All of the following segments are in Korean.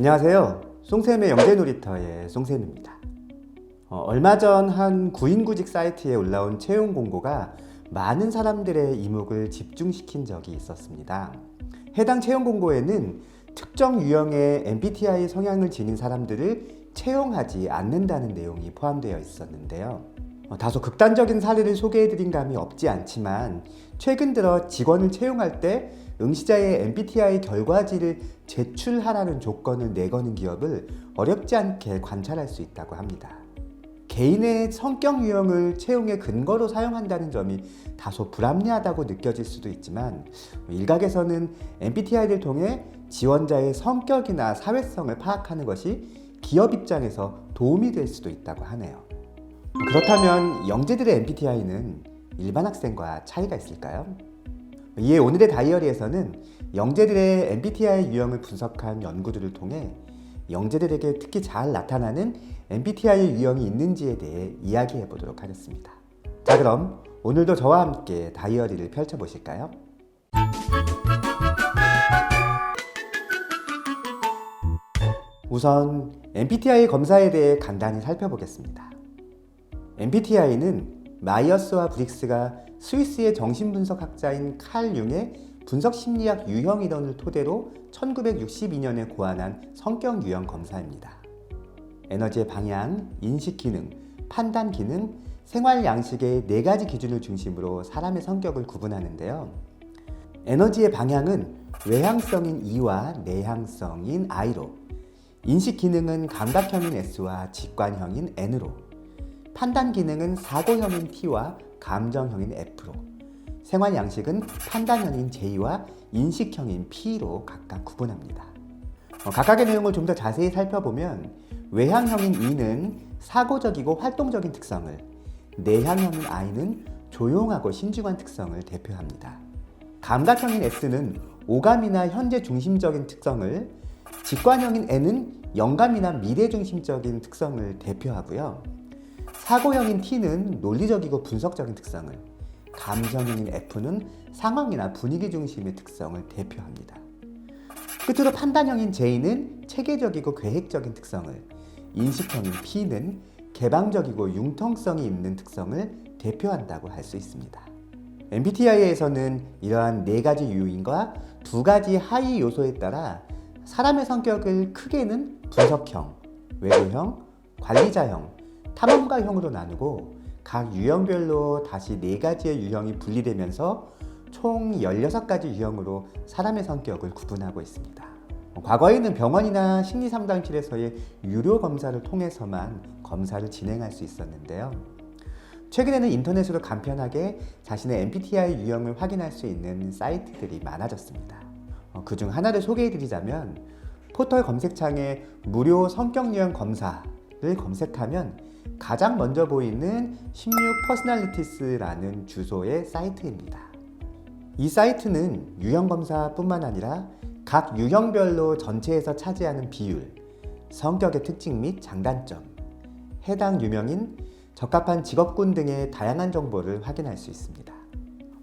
안녕하세요. 송쌤의 영재놀이터의 송쌤입니다. 어, 얼마 전 한 구인구직 사이트에 올라온 채용 공고가 많은 사람들의 이목을 집중시킨 적이 있었습니다. 해당 채용 공고에는 특정 유형의 MBTI 성향을 지닌 사람들을 채용하지 않는다는 내용이 포함되어 있었는데요. 어, 다소 극단적인 사례를 소개해드린 감이 없지 않지만 최근 들어 직원을 채용할 때 응시자의 MBTI 결과지를 제출하라는 조건을 내거는 기업을 어렵지 않게 관찰할 수 있다고 합니다. 개인의 성격 유형을 채용의 근거로 사용한다는 점이 다소 불합리하다고 느껴질 수도 있지만 일각에서는 MBTI를 통해 지원자의 성격이나 사회성을 파악하는 것이 기업 입장에서 도움이 될 수도 있다고 하네요. 그렇다면 영재들의 MBTI는 일반 학생과 차이가 있을까요? 이에 오늘의 다이어리에서는 영재들의 MBTI 유형을 분석한 연구들을 통해 영재들에게 특히 잘 나타나는 MBTI 유형이 있는지에 대해 이야기해 보도록 하겠습니다. 자, 그럼 오늘도 저와 함께 다이어리를 펼쳐 보실까요? 우선 MBTI 검사에 대해 간단히 살펴보겠습니다. MBTI는 마이어스와 브릭스가 스위스의 정신분석학자인 칼 융의 분석 심리학 유형 이론을 토대로 1962년에 고안한 성격 유형 검사입니다. 에너지의 방향, 인식 기능, 판단 기능, 생활 양식의 네 가지 기준을 중심으로 사람의 성격을 구분하는데요. 에너지의 방향은 외향성인 E와 내향성인 I로, 인식 기능은 감각형인 S와 직관형인 N으로, 판단 기능은 사고형인 T와 감정형인 F로, 생활 양식은 판단형인 J와 인식형인 P로 각각 구분합니다. 어, 각각의 내용을 좀 더 자세히 살펴보면 외향형인 E는 사고적이고 활동적인 특성을, 내향형인 I는 조용하고 신중한 특성을 대표합니다. 감각형인 S는 오감이나 현재 중심적인 특성을, 직관형인 N은 영감이나 미래 중심적인 특성을 대표하고요. 사고형인 T는 논리적이고 분석적인 특성을, 감정형인 F는 상황이나 분위기 중심의 특성을 대표합니다. 끝으로 판단형인 J는 체계적이고 계획적인 특성을, 인식형인 P는 개방적이고 융통성이 있는 특성을 대표한다고 할 수 있습니다. MBTI에서는 이러한 네 가지 유형과 두 가지 하위 요소에 따라 사람의 성격을 크게는 분석형, 외도형, 관리자형, 탐험가형으로 나누고 각 유형별로 다시 네 가지의 유형이 분리되면서 총 16가지 유형으로 사람의 성격을 구분하고 있습니다. 과거에는 병원이나 심리상담실에서의 유료 검사를 통해서만 검사를 진행할 수 있었는데요. 최근에는 인터넷으로 간편하게 자신의 MBTI 유형을 확인할 수 있는 사이트들이 많아졌습니다. 그 중 하나를 소개해 드리자면 포털 검색창에 무료 성격 유형 검사를 검색하면 가장 먼저 보이는 16 퍼스널리티스라는 주소의 사이트입니다. 이 사이트는 유형 검사뿐만 아니라 각 유형별로 전체에서 차지하는 비율, 성격의 특징 및 장단점, 해당 유명인, 적합한 직업군 등의 다양한 정보를 확인할 수 있습니다.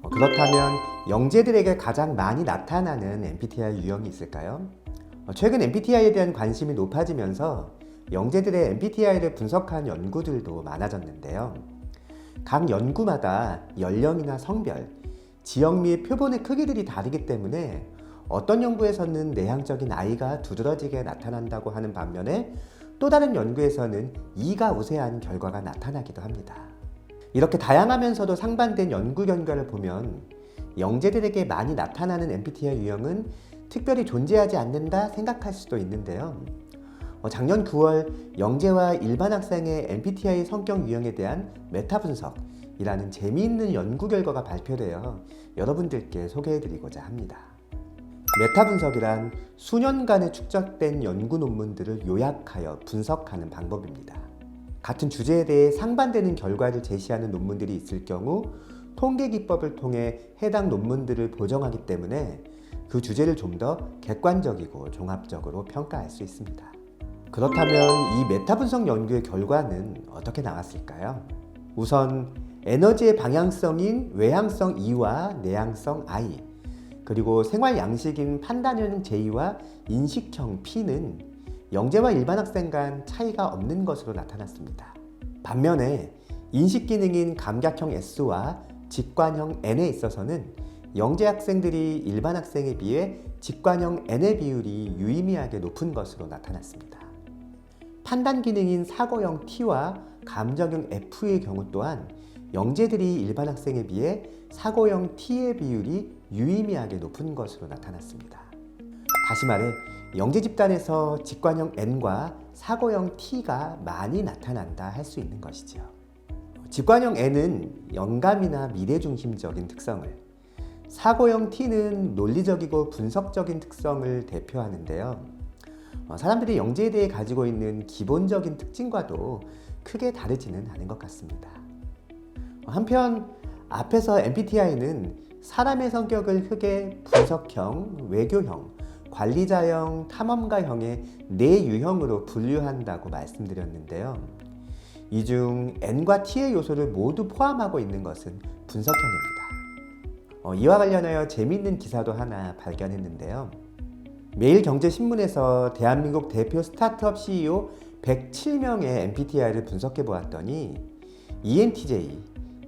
어, 그렇다면 영재들에게 가장 많이 나타나는 MBTI 유형이 있을까요? 어, 최근 MBTI에 대한 관심이 높아지면서 영재들의 MBTI를 분석한 연구들도 많아졌는데요. 각 연구마다 연령이나 성별, 지역 및 표본의 크기들이 다르기 때문에 어떤 연구에서는 내향적인 아이가 두드러지게 나타난다고 하는 반면에 또 다른 연구에서는 이가 우세한 결과가 나타나기도 합니다. 이렇게 다양하면서도 상반된 연구 결과를 보면 영재들에게 많이 나타나는 MBTI 유형은 특별히 존재하지 않는다 생각할 수도 있는데요. 어, 작년 9월 영재와 일반 학생의 MBTI 성격 유형에 대한 메타 분석이라는 재미있는 연구 결과가 발표되어 여러분들께 소개해드리고자 합니다. 메타 분석이란 수년간에 축적된 연구 논문들을 요약하여 분석하는 방법입니다. 같은 주제에 대해 상반되는 결과를 제시하는 논문들이 있을 경우 통계 기법을 통해 해당 논문들을 보정하기 때문에 그 주제를 좀 더 객관적이고 종합적으로 평가할 수 있습니다. 그렇다면 이 메타 분석 연구의 결과는 어떻게 나왔을까요? 우선 에너지의 방향성인 외향성 E와 내향성 I, 그리고 생활 양식인 판단형 J와 인식형 P는 영재와 일반 학생 간 차이가 없는 것으로 나타났습니다. 반면에 인식 기능인 감각형 S와 직관형 N에 있어서는 영재 학생들이 일반 학생에 비해 직관형 N의 비율이 유의미하게 높은 것으로 나타났습니다. 판단 기능인 사고형 T와 감정형 F의 경우 또한 영재들이 일반 학생에 비해 사고형 T의 비율이 유의미하게 높은 것으로 나타났습니다. 다시 말해 영재 집단에서 직관형 N과 사고형 T가 많이 나타난다 할 수 있는 것이죠. 직관형 N은 영감이나 미래 중심적인 특성을, 사고형 T는 논리적이고 분석적인 특성을 대표하는데요. 어, 사람들이 영재에 대해 가지고 있는 기본적인 특징과도 크게 다르지는 않은 것 같습니다. 어, 한편 앞에서 MBTI는 사람의 성격을 크게 분석형, 외교형, 관리자형, 탐험가형의 네 유형으로 분류한다고 말씀드렸는데요. 이 중 N과 T의 요소를 모두 포함하고 있는 것은 분석형입니다. 어, 이와 관련하여 재미있는 기사도 하나 발견했는데요. 매일경제신문에서 대한민국 대표 스타트업 CEO 107명의 MBTI를 분석해 보았더니 ENTJ,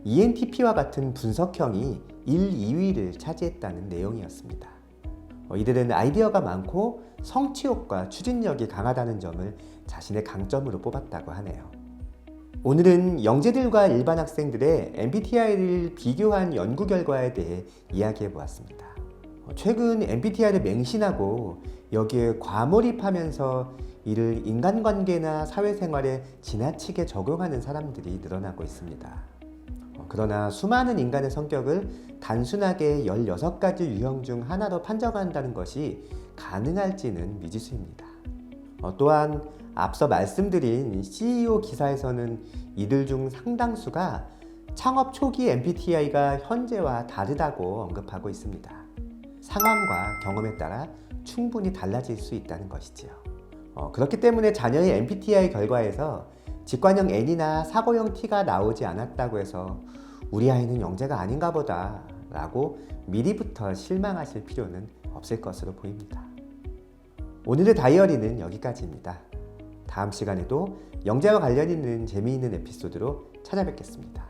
ENTP와 같은 분석형이 1, 2위를 차지했다는 내용이었습니다. 어, 이들은 아이디어가 많고 성취욕과 추진력이 강하다는 점을 자신의 강점으로 뽑았다고 하네요. 오늘은 영재들과 일반 학생들의 MBTI를 비교한 연구 결과에 대해 이야기해 보았습니다. 어, 최근 MBTI를 맹신하고 여기에 과몰입하면서 이를 인간관계나 사회생활에 지나치게 적용하는 사람들이 늘어나고 있습니다. 어, 그러나 수많은 인간의 성격을 단순하게 16가지 유형 중 하나로 판정한다는 것이 가능할지는 미지수입니다. 어, 또한 앞서 말씀드린 CEO 기사에서는 이들 중 상당수가 창업 초기 MBTI가 현재와 다르다고 언급하고 있습니다. 상황과 경험에 따라 충분히 달라질 수 있다는 것이지요. 어, 그렇기 때문에 자녀의 MBTI 결과에서 직관형 N이나 사고형 T가 나오지 않았다고 해서 우리 아이는 영재가 아닌가 보다 라고 미리부터 실망하실 필요는 없을 것으로 보입니다. 오늘의 다이어리는 여기까지입니다. 다음 시간에도 영재와 관련 있는 재미있는 에피소드로 찾아뵙겠습니다.